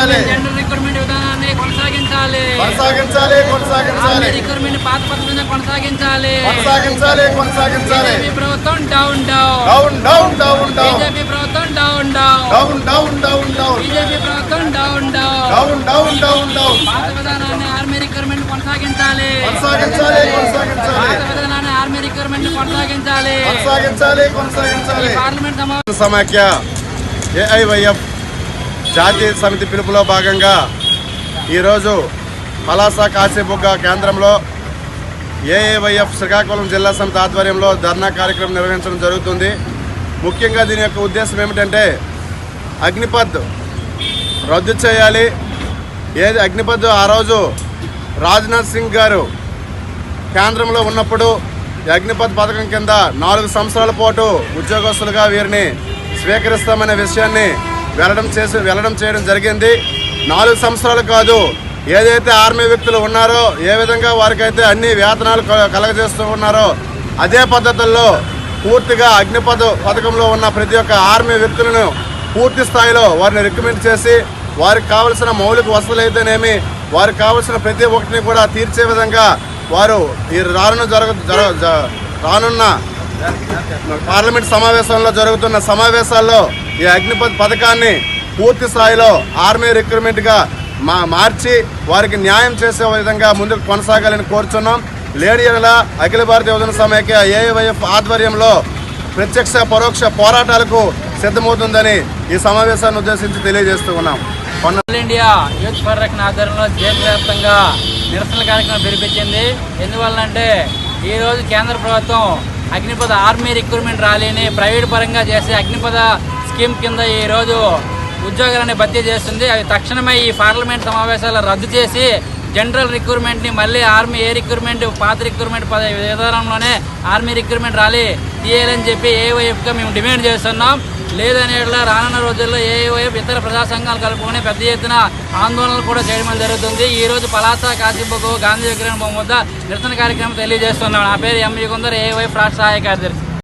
చేయాలి general recruitment విధానాన్ని కొనసాగించాలి కొనసాగించాలి కొనసాగించాలి రిక్రూట్మెంట్ పాత పద్ధతిని కొనసాగించాలి కొనసాగించాలి కొనసాగించాలి బీజేపీ ప్రభుత్వం down down down down down down BJP ప్రభుత్వం down down down down down down BJP ప్రభుత్వం down down down down down down పాత విధానాన్ని ఆర్మీ రిక్రూట్మెంట్ కొనసాగించాలి కొనసాగించాలి కొనసాగించాలి పాత విధానాన్ని ఆర్మీ రిక్రూట్మెంట్ కొనసాగించాలి కొనసాగించాలి కొనసాగించాలి పార్లమెంట్ సమాఖ్య ఏఐవైఎఫ్ జాతీయ సమితి పిలుపులో భాగంగా ఈరోజు పలాస కాశీబుగ్గ కేంద్రంలో ఏఏవైఎఫ్ శ్రీకాకుళం జిల్లా సమితి ఆధ్వర్యంలో ధర్నా కార్యక్రమం నిర్వహించడం జరుగుతుంది. ముఖ్యంగా దీని యొక్క ఉద్దేశం ఏమిటంటే అగ్నిపథ్ రద్దు చేయాలి. ఏది అగ్నిపథ్ ఆ రోజు రాజ్నాథ్ సింగ్ గారు కేంద్రంలో ఉన్నప్పుడు అగ్నిపథ్ పథకం కింద నాలుగు సంవత్సరాల పాటు ఉద్యోగస్తులుగా వీరిని స్వీకరిస్తామనే విషయాన్ని వెళ్ళడం చేసి వెళ్ళడం చేయడం జరిగింది. నాలుగు సంవత్సరాలు కాదు ఏదైతే ఆర్మీ వ్యక్తులు ఉన్నారో ఏ విధంగా వారికైతే అన్ని వేతనాలు క- కలగజేస్తూ ఉన్నారో అదే పద్ధతుల్లో పూర్తిగా అగ్నిపథ పథకంలో ఉన్న ప్రతి ఒక్క ఆర్మీ వ్యక్తులను పూర్తి స్థాయిలో వారిని రికమెండ్ చేసి వారికి కావలసిన మౌలిక వసతులు అయితేనేమి వారికి కావలసిన ప్రతి ఒక్కటిని కూడా తీర్చే విధంగా వారు ఈ రానున్న జరగ జ- రానున్న పార్లమెంట్ సమావేశంలో జరుగుతున్న సమావేశాల్లో ఈ అగ్నిపథ్ పథకాన్ని పూర్తి స్థాయిలో ఆర్మీ రిక్రూట్మెంట్గా మా మార్చి వారికి న్యాయం చేసే విధంగా ముందుకు కొనసాగాలని కోరుచున్నాం. లేడీల అఖిల భారత యువజన సమైక్య ఏఐవైఎఫ్ ఆధ్వర్యంలో ప్రత్యక్ష పరోక్ష పోరాటాలకు సిద్ధమవుతుందని ఈ సమావేశాన్ని ఉద్దేశించి తెలియజేస్తూ ఉన్నాం. ఆల్ ఇండియా యూత్ పరిరక్షణ ఆధ్వర్యంలో దేశవ్యాప్తంగా నిరసన కార్యక్రమం పిలిపించింది ఎందువల్లంటే ఈరోజు కేంద్ర ప్రభుత్వం అగ్నిపథ ఆర్మీ రిక్రూట్మెంట్ ర్యాలీని ప్రైవేట్ పరంగా చేసి అగ్నిపథ స్కీమ్ కింద ఈరోజు ఉద్యోగాలని భర్తీ చేస్తుంది. అవి తక్షణమే ఈ పార్లమెంట్ సమావేశాలు రద్దు చేసి జనరల్ రిక్రూట్మెంట్ని మళ్ళీ ఆర్మీ ఏ రిక్రూట్మెంట్ పాత రిక్రూట్మెంట్ పద విధానంలోనే ఆర్మీ రిక్రూట్మెంట్ రాలి తీయాలని చెప్పి ఏవైఎఫ్గా మేము డిమాండ్ చేస్తున్నాం. లేదనే రానున్న రోజుల్లో ఏవైపు ఇతర ప్రజా సంఘాలు కలుపుకొని పెద్ద ఎత్తున ఆందోళనలు కూడా చేయడం జరుగుతుంది. ఈ రోజు పలాస కాశీబొగ్గు గాంధీ విగ్రహం వద్ద నిరసన కార్యక్రమం తెలియజేస్తున్నాం. నా పేరు ఎంఈ కొందరు ఏవైపు రాష్ట్ర సహాయ కార్యదర్శి.